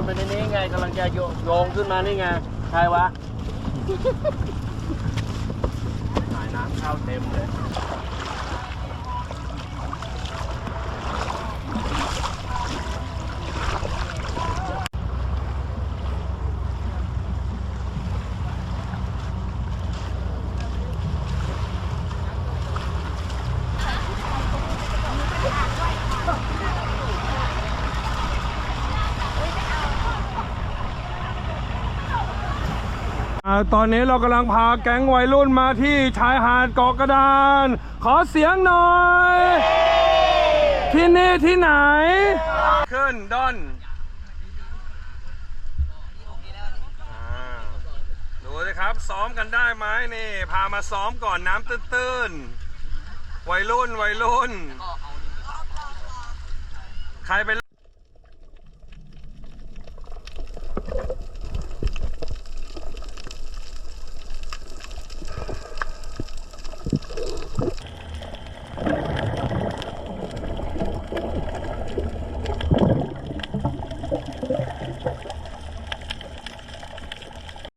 นไปในนี้ไงกำลังจะโยนโยงขึ้นมานี่ไงใครวะสายน้ำเข้าเต็มเลย ตอนนี้เรากำลังพาแก๊งวัยรุ่นมาที่ชายหาดเกาะกระดาน ขอเสียงหน่อย ที่นี่ที่ไหน ขึ้นดอนอ่าดูสิครับซ้อมกันได้ไหมนี่ พามาซ้อมก่อนน้ำตื้นๆวัยรุ่นวัยรุ่น ใครเป็น